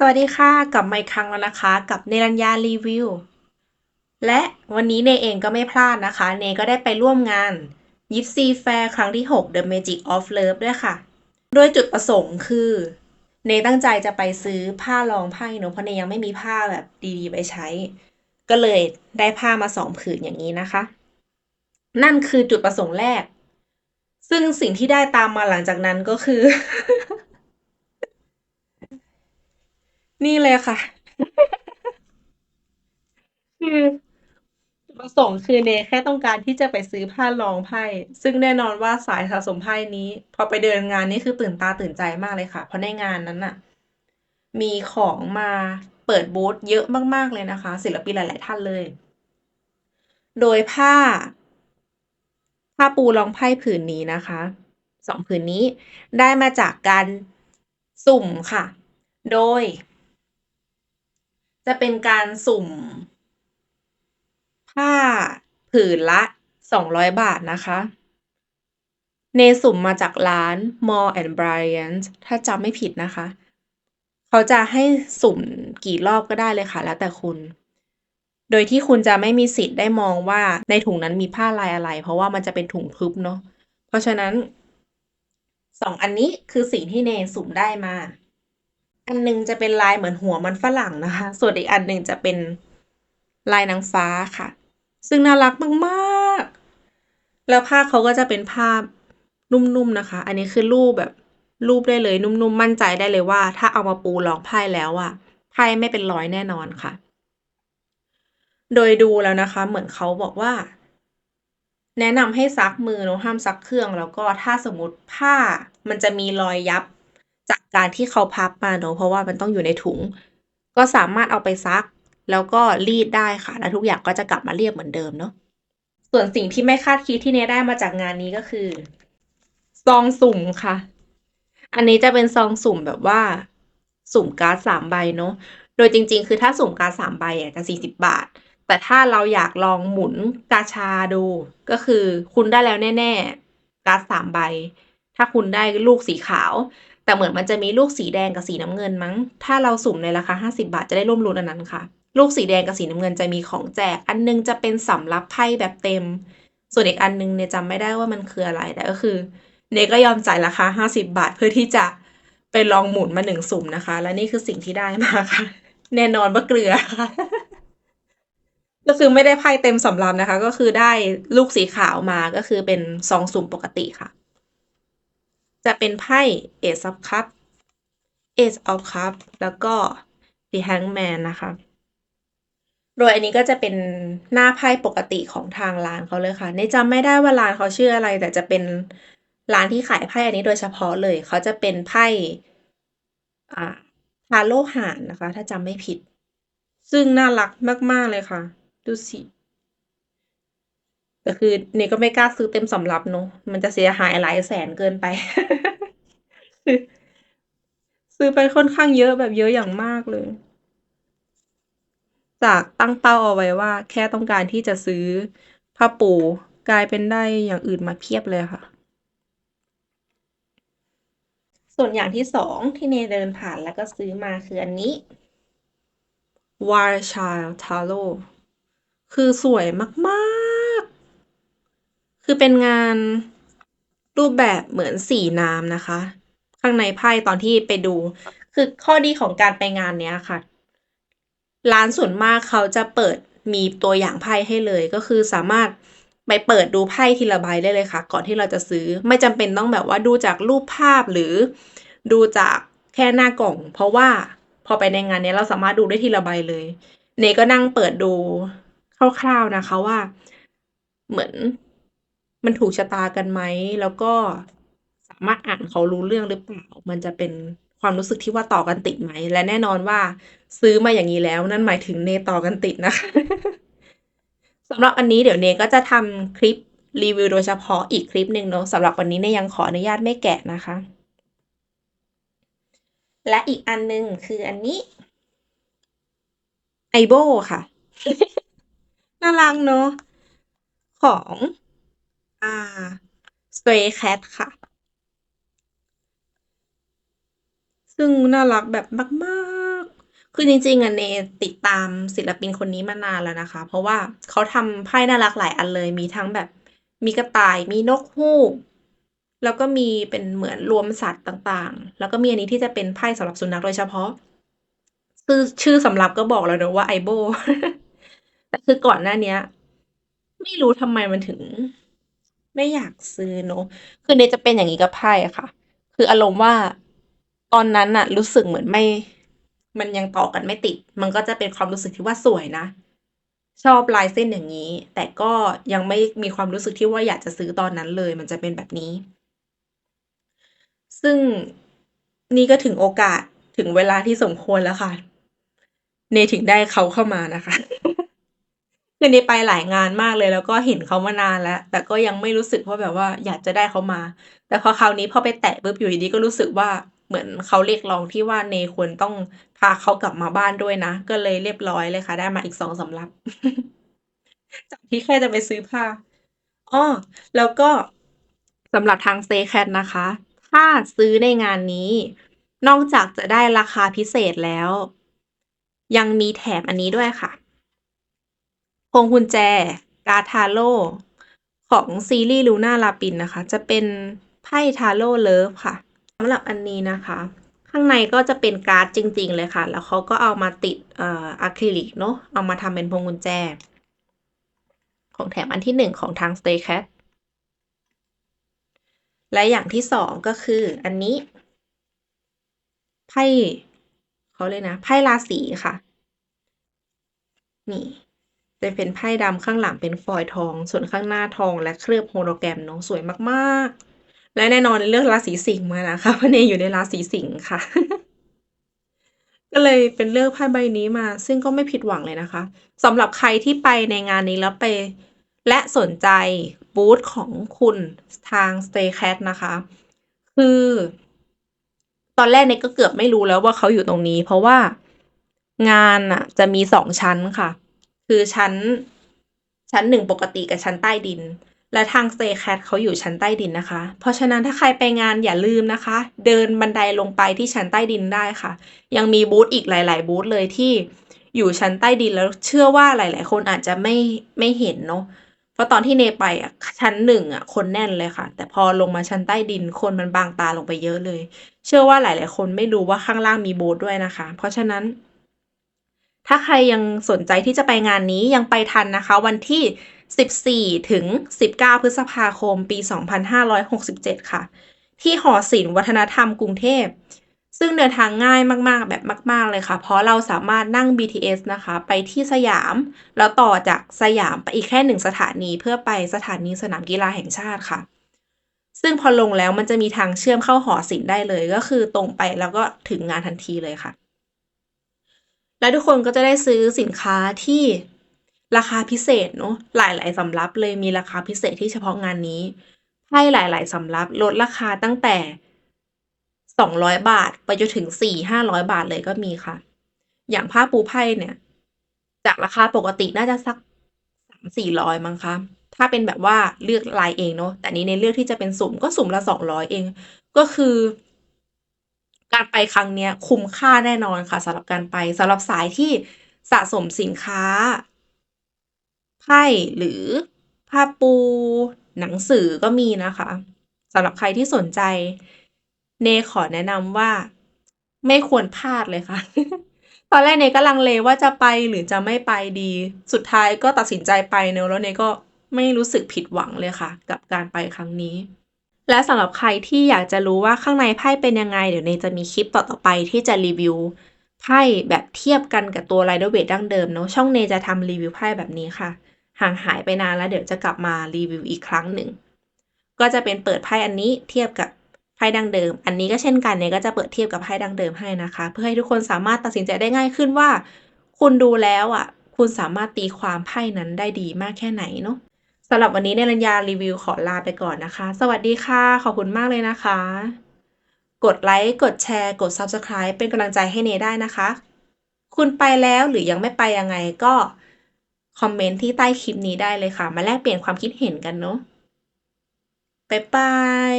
สวัสดีค่ะกลับมาอีกครั้งแล้วนะคะ กับเนรัญญารีวิว และวันนี้เนเองก็ไม่พลาดนะคะ เนก็ได้ไปร่วมงานยิปซีแฟร์ครั้งที่ 6 The Magic of Love ด้วยค่ะ โดยจุดประสงค์คือ เนตั้งใจจะไปซื้อผ้ารองไพ่เนอะเพราะเนยังไม่มีผ้าแบบดีๆ ไปใช้ ก็เลยได้ผ้ามาสองผืนอย่างนี้นะคะ นั่นคือจุดประสงค์แรก ซึ่งสิ่งที่ได้ตามมาหลังจากนั้นก็คือ นี่เลยค่ะ คือจุดประสงค์คือเนแค่ต้องการที่จะไปซื้อผ้ารองไพ่ ซึ่งแน่นอนว่าสายสะสมไพ่นี้ พอไปเดินงานนี่คือตื่นตาตื่นใจมากเลยค่ะ เพราะในงานนั้นน่ะ มีของมาเปิดบูธเยอะมาก ๆ เลยนะคะ ศิลปินหลาย ๆ ท่านเลย โดยผ้า ผ้าปูรองไพ่ผืนนี้นะคะสองผืนนี้ได้มาจากการสุ่มค่ะ โดย จะเป็นการสุ่ม ผ้าผืนละ 200 บาทนะคะ เนสุ่มมาจากร้าน More and Bryant ถ้าจำไม่ผิดนะคะ เขาจะให้สุ่มกี่รอบก็ได้เลยค่ะ แล้วแต่คุณ โดยที่คุณจะไม่มีสิทธิ์ได้มองว่าในถุงนั้นมีผ้าลายอะไร เพราะว่ามันจะเป็นถุงทึบเนาะ เพราะฉะนั้นสองอันนี้คือสิ่งที่เนสุ่มได้มา อันหนึงจะเป็นลายเหมือนหัวมันฝรั่งนะคะ ส่วนอีกอันหนึ่งจะเป็นลายนางฟ้าค่ะ ซึ่งน่ารักมากๆ แล้วผ้าเขาก็จะเป็นผ้านุ่มๆนะคะ อันนี้คือรูปแบบรูปได้เลยนุ่มๆ มั่นใจได้เลยว่า ถ้าเอามาปูรองไพ่แล้วอะไพ่ไม่เป็นรอยแน่นอนค่ะ โดยดูแล้วนะคะ เหมือนเขาบอกว่า แนะนำให้ซักมือเนอะห้ามซักเครื่อง แล้วก็ถ้าสมมติผ้ามันจะมีรอยยับ จากการที่เขาพับมาเนอะเพราะว่ามันต้องอยู่ในถุง ก็สามารถเอาไปซัก แล้วก็รีดได้ค่ะ แล้วทุกอย่างก็จะกลับมาเรียบเหมือนเดิมเนาะส่วนสิ่งที่ไม่คาดคิดที่เนได้มาจากงานนี้ก็คือ ซองสุ่มค่ะ อันนี้จะเป็นซองสุ่มแบบว่า สุ่มการ์ดสามใบเนาะโดยจริง ๆ คือถ้าสุ่มการ์ดสามใบอะจะสี่สิบบาท แต่ถ้าเราอยากลองหมุนกาชาดู ก็คือคุณได้แล้วแน่ ๆ การ์ดสามใบ ถ้าคุณได้ลูกสีขาว แต่เหมือนมันจะมีลูกสีแดงกับสีน้ำเงินมั้ง ถ้าเราสุ่มในราคาห้าสิบาทจะได้ร่วมรุ้นอันนั้นค่ะ ลูกสีแดงกับสีน้ำเงินจะมีของแจก อันนึงจะเป็นสำรับไพ่แบบเต็ม ส่วนอีกอันนึงเนี่ยจำไม่ได้ว่ามันคืออะไรแต่ก็คือ เนก็ยอมจ่ายราคาห้าสิบาทเพื่อที่จะไปลองหมุนมาหนึ่งสุ่มนะคะ และนี่คือสิ่งที่ได้มาค่ะ แน่นอนว่าเกลือค่ะก็คือไม่ได้ไพ่เต็มสำรับนะคะ ก็คือได้ลูกสีขาวมาก็คือเป็นซองสุ่มปกติค่ะ จะเป็นไพ่ Ace of Cup Ace of Cup แล้วก็ The Hangman นะคะ โดยอันนี้ก็จะเป็นหน้าไพ่ปกติของทางร้านเขาเลยค่ะในจำไม่ได้ว่าร้านเขาชื่ออะไร แต่จะเป็นร้านที่ขายไพ่อันนี้โดยเฉพาะเลย เขาจะเป็นไพ่อ่าทาโรหานนะคะ ถ้าจำไม่ผิด ซึ่งน่ารักมาก ๆ เลยค่ะ ดูสิ แต่คือเนก็ไม่กล้าซื้อเต็มสำรับเนาะมันจะเสียหายหลายแสนเกินไป ซื้อไปค่อนข้างเยอะแบบเยอะอย่างมากเลย จากตั้งเป้าเอาไว้ว่า แค่ต้องการที่จะซื้อผ้าปูกลายเป็นได้อย่างอื่นมาเพียบเลยค่ะ ส่วนอย่างที่สองที่เนเดินผ่านแล้วก็ซื้อมาคืออันนี้ War Child Tarot คือสวยมาก คือเป็นงานรูปแบบเหมือนสีน้ำนะคะ ข้างในไพ่ตอนที่ไปดู คือข้อดีของการไปงานเนี้ยค่ะ ร้านส่วนมากเขาจะเปิดมีตัวอย่างไพ่ให้เลยก็คือสามารถไปเปิดดูไพ่ทีละใบได้เลยค่ะ ก่อนที่เราจะซื้อไม่จำเป็นต้องแบบว่าดูจากรูปภาพหรือดูจากแค่หน้ากล่อง เพราะว่าพอไปในงานเนี้ยเราสามารถดูได้ทีละใบเลยเนก็นั่งเปิดดูคร่าวๆนะคะว่า เหมือน มันถูกชะตากันไหม แล้วก็สามารถอ่านเขารู้เรื่องหรือเปล่า มันจะเป็นความรู้สึกที่ว่าต่อกันติดไหม และแน่นอนว่าซื้อมาอย่างนี้แล้ว นั่นหมายถึงเนต่อกันติดนะคะสำหรับอันนี้เดี๋ยวเนก็จะทำคลิปรีวิวโดยเฉพาะอีกคลิปหนึ่งเนาะสำหรับวันนี้เนยังขออนุญาตไม่แกะนะคะ และอีกอันหนึ่งคืออันนี้ไอโบค่ะ น่ารักเนาะของ อ่า Stray Cat ค่ะ ซึ่งน่ารักแบบมาก ๆ คือจริง ๆอะเนติดตามศิลปินคนนี้มานานแล้วนะคะ เพราะว่าเขาทำไพ่น่ารักหลายอันเลย มีทั้งแบบมีกระต่าย มีนกฮูก แล้วก็มีเป็นเหมือนรวมสัตว์ต่าง ๆ แล้วก็มีอันนี้ที่จะเป็นไพ่สำหรับสุนัขโดยเฉพาะคือชื่อสำหรับก็บอกแล้วเนาะว่า Aibo แต่คือก่อนหน้าเนี้ย ไม่รู้ทำไมมันถึง ไม่อยากซื้อเนาะคือเนจะเป็นอย่างงี้กับไพ่อะค่ะ คืออารมณ์ว่าตอนนั้นน่ะรู้สึกเหมือนไม่ มันยังต่อกันไม่ติด มันก็จะเป็นความรู้สึกที่ว่าสวยนะ ชอบลายเส้นอย่างงี้ แต่ก็ยังไม่มีความรู้สึกที่ว่าอยากจะซื้อตอนนั้นเลย มันจะเป็นแบบนี้ ซึ่งนี่ก็ถึงโอกาสถึงเวลาที่สมควรแล้วค่ะ เนถึงได้เขาเข้ามานะคะ คือเนไปหลายงานมากเลย แล้วก็เห็นเขามานานแล้ว แต่ก็ยังไม่รู้สึกว่าแบบว่าอยากจะได้เขามา แต่พอคราวนี้พอไปแตะปุ๊บอยู่ดีๆก็รู้สึกว่าเหมือนเขาเรียกร้องที่ว่าเนควรต้องพาเขากลับมาบ้านด้วยนะ ก็เลยเรียบร้อยเลยค่ะ ได้มาอีก2สำรับ จากที่แค่จะไปซื้อผ้าอ้อแล้วก็สำหรับทาง Staycat นะคะ ถ้าซื้อในงานนี้ นอกจากจะได้ราคาพิเศษแล้ว ยังมีแถมอันนี้ด้วยค่ะ พวงกุญแจกาทาโรต์ของซีรีส์ Luna Lapin นนะคะ จะเป็นไพ่ Tarot Love ค่ะสำหรับอันนี้นะคะ ข้างในก็จะเป็นการ์ดจริง ๆ เลยค่ะ แล้วเขาก็เอามาติดเอ่อะคริลิกเนาะเอามาทำเป็นพวงกุญแจ ของแถมอันที่1ของทาง Staycat และอย่างที่2ก็คืออันนี้ ไพ่เขาเรียนะ ไพ่ราศีค่ะ นี่ จะเป็นไพ่ดำข้างหลังเป็นฟอยทอง ส่วนข้างหน้าทองและเคลือบ Hologram เนาะสวยมากๆ และแน่นอนเลือกราศีสิงห์มานะคะเพราะเนอยู่ในราศีสิงห์ค่ะ ก็เลยเป็นเลือกไพ่ใบนี้มา ซึ่งก็ไม่ผิดหวังเลยนะคะสำหรับใครที่ไปในงานนี้แล้วไป และสนใจบูธของคุณทาง Staycat นะคะ คือ ตอนแรกเนยก็เกือบไม่รู้แล้วว่าเขาอยู่ตรงนี้ เพราะว่างานน่ะจะมี2ชั้นค่ะ คือชั้น ชั้น1ปกติกับชั้นใต้ดิน และทาง Staycat เขาอยู่ชั้นใต้ดินนะคะ เพราะฉะนั้นถ้าใครไปงานอย่าลืมนะคะ เดินบันไดลงไปที่ชั้นใต้ดินได้ค่ะ ยังมีบูธอีกหลาย ๆ บูธเลยที่อยู่ชั้นใต้ดินแล้วเชื่อว่าหลาย ๆ คนอาจจะไม่ไม่เห็นเนาะเพราะตอนที่เนไปอะชั้น1อะคนแน่นเลยค่ะ แต่พอลงมาชั้นใต้ดินคนมันบางตาลงไปเยอะเลย เชื่อว่าหลาย ๆ คนไม่รู้ว่าข้างล่างมีบูธด้วยนะคะ เพราะฉะนั้น ถ้าใครยังสนใจที่จะไปงานนี้ยังไปทันนะคะ วันที่ 14 ถึง 19 พฤษภาคม ปี 2567 ค่ะ ที่หอศิลป์วัฒนธรรมกรุงเทพ ซึ่งเดินทางง่ายมากๆ แบบมาก ๆ เลยค่ะ เพราะเราสามารถนั่ง BTS นะคะ ไปที่สยาม แล้วต่อจากสยามไปอีกแค่1สถานีเพื่อไปสถานีสนามกีฬาแห่งชาติค่ะ ซึ่งพอลงแล้วมันจะมีทางเชื่อมเข้าหอศิลป์ได้เลย ก็คือตรงไปแล้วก็ถึงงานทันทีเลยค่ะ และทุกคนก็จะได้ซื้อสินค้าที่ราคาพิเศษเนาะหลายๆสำรับเลยมีราคาพิเศษที่เฉพาะงานนี้ไพ่หลาย ๆสำรับลดราคาตั้งแต่ 200 บาท ไปจนถึง 4 500 บาทเลยก็มีค่ะ อย่างผ้าปูไพ่เนี่ย จากราคาปกติน่าจะสัก 3 400 มั้งคะถ้าเป็นแบบว่าเลือกลายเองเนาะแต่อันนี้เนเลือกที่จะเป็นสุ่มก็สุ่มละ 200 เอง ก็คือ การไปครั้งนี้คุ้มค่าแน่นอนค่ะสำหรับการไปสำหรับสายที่สะสมสินค้า ไพ่หรือผ้าปู หนังสือก็มีนะคะสำหรับใครที่สนใจ เนขอแนะนำว่า ไม่ควรพลาดเลยค่ะ ตอนแรกเนก็ลังเลว่าจะไปหรือจะไม่ไปดี สุดท้ายก็ตัดสินใจไปเนาะแล้วเนก็ไม่รู้สึกผิดหวังเลยค่ะ กับการไปครั้งนี้ และสำหรับใครที่อยากจะรู้ว่าข้างในไพ่เป็นยังไง เดี๋ยวเนจะมีคลิปต่อๆไปที่จะรีวิวไพ่แบบเทียบกันกับตัว Rider Waite ดั้งเดิมเนาะช่องเนจะทำรีวิวไพ่แบบนี้ค่ะ ห่างหายไปนานแล้วเดี๋ยวจะกลับมารีวิวอีกครั้งหนึ่ง ก็จะเป็นเปิดไพ่อันนี้เทียบกับไพ่ดั้งเดิม อันนี้ก็เช่นกันเนยก็จะเปิดเทียบกับไพ่ดั้งเดิมให้นะคะ เพื่อให้ทุกคนสามารถตัดสินใจได้ง่ายขึ้นว่า คุณดูแล้วอะ คุณสามารถตีความไพ่นั้นได้ดีมากแค่ไหนเนาะ สำหรับวันนี้เนรัญญารีวิวขอลาไปก่อนนะคะ สวัสดีค่ะ ขอบคุณมากเลยนะคะ กดไลค์ กดแชร์ กด Subscribe เป็นกำลังใจให้เนได้นะคะ คุณไปแล้วหรือยังไม่ไปยังไงก็คอมเมนต์ที่ใต้คลิปนี้ได้เลยค่ะ มาแลกเปลี่ยนความคิดเห็นกันเนาะบ๊ายบาย